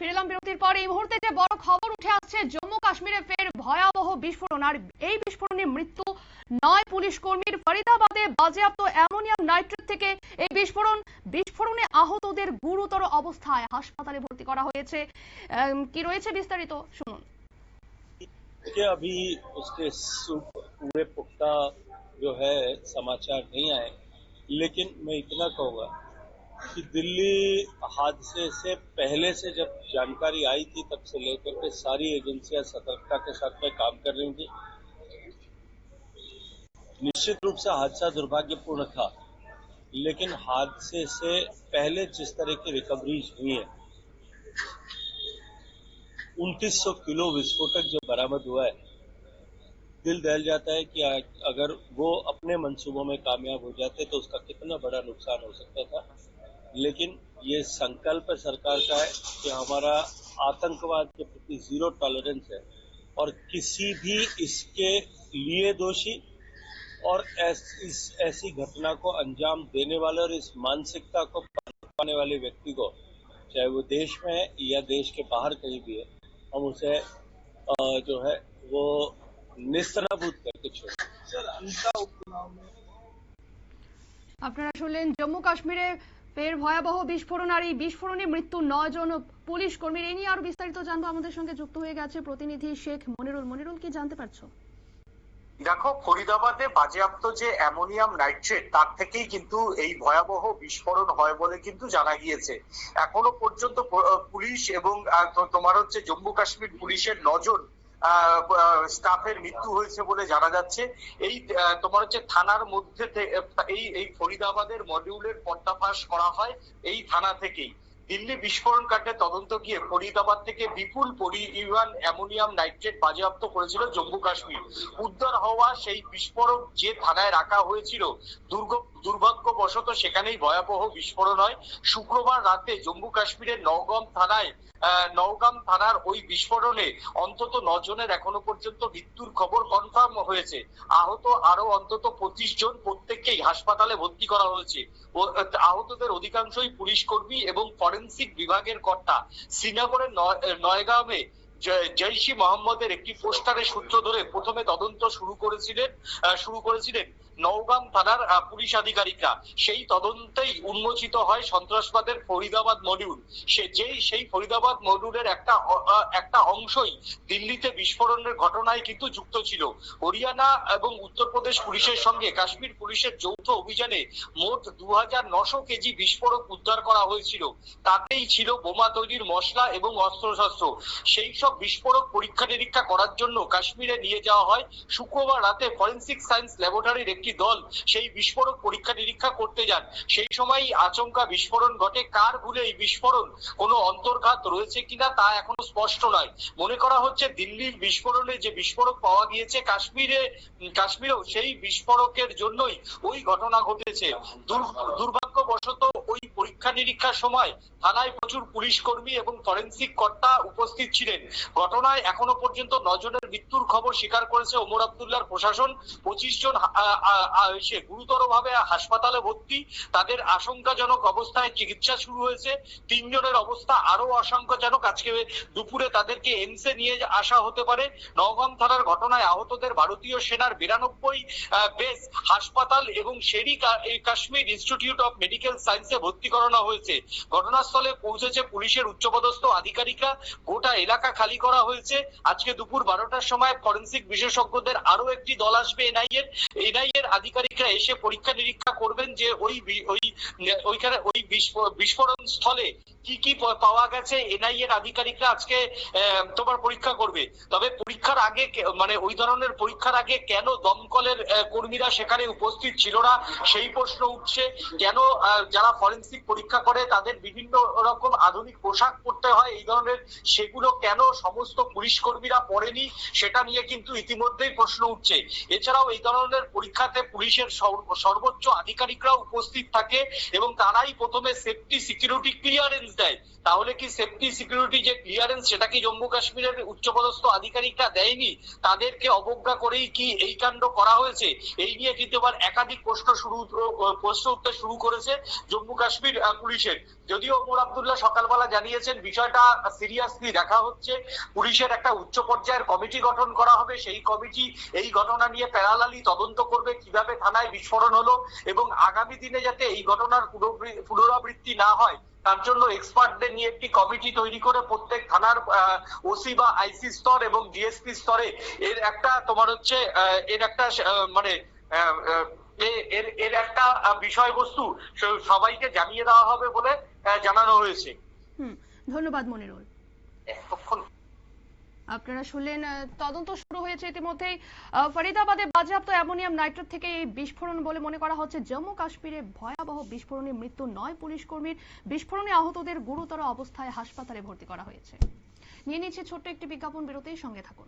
ফিরলাম বিরতির পর এই মুহূর্তে যে বড় খবর উঠে আসছে জম্মু কাশ্মীরে ফের ভয়াবহ বিস্ফোরণ আর এই বিস্ফোরণে মৃত্যু নয় পুলিশ কর্মীর ফরিদাবাদে বাজেয়াপ্ত অ্যামোনিয়াম নাইট্রেট থেকে এই বিস্ফোরণ বিস্ফোরণে আহতদের গুরুতর অবস্থায় হাসপাতালে ভর্তি করা হয়েছে আম, কি রয়েছে বিস্তারিত শুনুন देखिए अभी उसके सु- पूरे पुख्ता जो है समाचार नहीं आए लेकिन मैं इतना कहूंगा कि दिल्ली हादसे से पहले से जब जानकारी आई थी, तब से लेकर के सारी एजेंसियाँ सतर्कता के साथ में काम कर रही थी। निश्चित रूप से हादसा दुर्भाग्यपूर्ण था, लेकिन हादसे से पहले जिस तरह की रिकवरीज हुई है 2900 किलो विस्फोटक जो बरामद हुआ है, दिल दहल जाता है कि अगर वो अपने मंसूबों में कामयाब हो जाते तो उसका कितना बड़ा नुकसान हो सकता था। लेकिन ये संकल्प सरकार का है कि हमारा आतंकवाद के प्रति जीरो टॉलरेंस है और किसी भी इसके लिए दोषी और ऐस, इस ऐसी घटना को अंजाम देने वाले और इस मानसिकता को पाने वाले व्यक्ति को चाहे वो देश में है या देश के बाहर कहीं भी है हम उसे अ, जो है वो निस्तनाबूद करके छोड़ें আপনারা শুনলেন জম্মু কাশ্মীরে ফের ভয়াবহ বিস্ফোরণ আর এই বিস্ফোরণে মৃত্যু নয় জন পুলিশ কর্মীর। এই নিয়ে আরও বিস্তারিত জানব। আমাদের সঙ্গে যুক্ত হয়ে গেছে প্রতিনিধি শেখ মনিরুল। মনিরুল, কি জানতে পারছ? দেখো, ফরিদাবাদে বাজেয়াপ্ত যে অ্যামোনিয়াম নাইট্রেট, তার থেকেই কিন্তু এই ভয়াবহ বিস্ফোরণ হয় বলে কিন্তু জানা গিয়েছে। এখনও পর্যন্ত পুলিশ এবং তোমার হচ্ছে জম্মু কাশ্মীর পুলিশের নজন স্টাফের মৃত্যু হয়েছে বলে জানা যাচ্ছে। এই তোমার হচ্ছে থানার মধ্যে এই এই ফরিদাবাদের মডিউলের পর্দাফাশ করা হয় এই থানা থেকেই। দিল্লি বিস্ফোরণ কাণ্ডে তদন্ত গিয়ে ফরিদাবাদ থেকে বিপুল পরিমাণ অ্যামোনিয়াম নাইট্রেট বাজেয়াপ্ত করেছিল জম্মু কাশ্মীর। উদ্ধার হওয়া সেই বিস্ফোরক যে থানায় রাখা হয়েছিল, দুর্গ দুর্ভাগ্যবশত সেখানেই ভয়াবহ বিস্ফোরণ হয়। শুক্রবার রাতে জম্মু কাশ্মীরের নওগাম থানায় নওগাম থানার ওই বিস্ফোরণে অন্তত নজনের এখনও পর্যন্ত মৃত্যুর খবর কনফার্ম হয়েছে। আহত আরও অন্তত পঁচিশ জন প্রত্যেককেই হাসপাতালে ভর্তি করা হয়েছে। আহতদের অধিকাংশই পুলিশ কর্মী এবং ফরেনসিক বিভাগের কর্তা। শ্রীনগরের নয়- নয়গাঁওয়ে জ- জৈশি মোহাম্মদের একটি পোস্টারের সূত্র ধরে প্রথমে তদন্ত শুরু করেছিলেন শুরু করেছিলেন নওগাম থানার পুলিশ আধিকারিকরা। সেই তদন্তেই উন্মোচিত হয় সন্ত্রাসবাদের ফরিদাবাদ মডিউল। সে যেই, সেই ফরিদাবাদ মডিউলের একটা একটা অংশই দিল্লিতে বিস্ফোরণের ঘটনায় কিন্তু যুক্ত ছিল। হরিয়ানা এবং উত্তরপ্রদেশ পুলিশের সঙ্গে কাশ্মীর পুলিশের যৌথ অভিযানে মোট দু হাজার নশো কেজি বিস্ফোরক উদ্ধার করা হয়েছিল। তাতেই ছিল বোমা তৈরির মশলা এবং অস্ত্রশস্ত্র। সেই সব বিস্ফোরক পরীক্ষা নিরীক্ষা করার জন্য কাশ্মীরে নিয়ে যাওয়া হয়। শুক্রবার রাতে ফরেন্সিক সায়েন্স ল্যাবরেটরির একটি দল সেই বিস্ফোরক পরীক্ষা নিরীক্ষা করতে যান। সেই সময় আচমকা বিস্ফোরণ ঘটে। কার ভুলে এই বিস্ফোরণ? কোনো অন্তর্ঘাত রয়েছে কিনা তা এখনও স্পষ্ট নয়। মনে করা হচ্ছে দিল্লির বিস্ফোরণে যে বিস্ফোরক পাওয়া গিয়েছে, কাশ্মীরে কাশ্মীরেও সেই বিস্ফোরকের জন্যই ওই ঘটনা ঘটেছে। দুর্ভাগ্যবশত ওই পরীক্ষা নিরীক্ষার সময় থানায় প্রচুর পুলিশ কর্মী এবং ফরেন্সিক কর্তা উপস্থিত ছিলেন। ঘটনায় এখনও পর্যন্ত নজনের মৃত্যুর খবর স্বীকার করেছে ওমর আবদুল্লার প্রশাসন। পঁচিশ জন সে গুরুতরভাবে হাসপাতালে ভর্তি। তাদের আশঙ্কাজনক অবস্থায় চিকিৎসা শুরু হয়েছে। তিনজনের অবস্থা আরও আশঙ্কাজনক। আজকে দুপুরে তাদেরকে এমসে নিয়ে আসা হতে পারে। নওগাম থানার ঘটনায় আহতদের ভারতীয় সেনার বিরানব্বই বেস হাসপাতাল এবং Sheri Kashmir institute of medical সায়েন্সে ভর্তি করানো হয়েছে। ঘটনাস্থলে পৌঁছেছে পুলিশের উচ্চপদস্থ আধিকারিকরা। গোটা এলাকা খালি করা হয়েছে। আজকে দুপুর বারোটার সময় ফরেন্সিক বিশেষজ্ঞদের আরও একটি দল আসবে এনআই এর এনআই এর আধিকারিকরা এসে পরীক্ষা নিরীক্ষা করবেন যে ওই ওই ওইখানে ওই বিস্ফো- বিস্ফোরণ স্থলে কি কি পাওয়া গেছে? এনআইএর আধিকারিকরা আজকে তোমার পরীক্ষা করবে। তবে পরীক্ষার আগে মানে ওই ধরনের পরীক্ষার আগে কেন দমকলের কর্মীরা সেখানে উপস্থিত ছিল না? সেই প্রশ্ন উঠছে। কেন যারা ফরেন্সিক পরীক্ষা করে, তাদের বিভিন্ন রকম আধুনিক পোশাক পরতে হয়, এই ধরনের সেগুলো কেন সমস্ত পুলিশ কর্মীরা পরেনি? সেটা নিয়ে কিন্তু ইতিমধ্যেই প্রশ্ন উঠছে। এছাড়াও এই ধরনের পরীক্ষাতে পুলিশের সর- সর্বোচ্চ আধিকারিকরা উপস্থিত থাকে এবং তারাই প্রথমে সেফটি সিকিউরিটি ক্লিয়ারেন্স দেয়, তাহলে কি সেফটি সিকিউরিটি যে ক্লিয়ারেন্স সেটা কি জম্মু কাশ্মীরের উচ্চপদস্থ আধিকারিকরা দেয়নি? তাদেরকে অবজ্ঞা করেই কি এই কাণ্ড করা হয়েছে? এই নিয়ে কিন্তু এবার একাধিক প্রশ্ন শুরু প্রশ্ন উঠতে শুরু করেছে জম্মু কাশ্মীর পুলিশের। যদিও ওমর আবদুল্লাহ সকালবেলা জানিয়েছেন, বিষয়টা সিরিয়াসলি দেখা হচ্ছে। পুলিশের একটা উচ্চ পর্যায়ের কমিটি গঠন করা হবে। সেই কমিটি এই ঘটনা নিয়ে প্যারালালি তদন্ত করবে, কীভাবে থানায় বিস্ফোরণ হলো এবং আগামী দিনে যাতে এই ঘটনার পুনরাবৃ- পুনরাবৃত্তি না হয় তার জন্য এক্সপার্টদের নিয়ে একটি কমিটি তৈরি করে প্রত্যেক থানার ওসি বা আইসি স্তর এবং ডিএসপি স্তরে এর একটা তোমার হচ্ছে এর একটা মানে এর এর একটা বিষয়বস্তু সবাইকে জানিয়ে দেওয়া হবে বলে জানানো হয়েছে। হুম ধন্যবাদ মনিরুল। এতক্ষণ আপনারা শুনলেন তদন্ত শুরু হয়েছে ইতিমধ্যেই। ফরিদাবাদে বাজেয়াপ্ত অ্যামোনিয়াম নাইট্রেট থেকে এই বিস্ফোরণ বলে মনে করা হচ্ছে। জম্মু কাশ্মীরে ভয়াবহ বিস্ফোরণে মৃত্যু নয় পুলিশ কর্মীর। বিস্ফোরণে আহতদের গুরুতর অবস্থায় হাসপাতালে ভর্তি করা হয়েছে। নিয়ে নিচ্ছে ছোট্ট একটি বিজ্ঞাপন, বিরতির সঙ্গে থাকুন।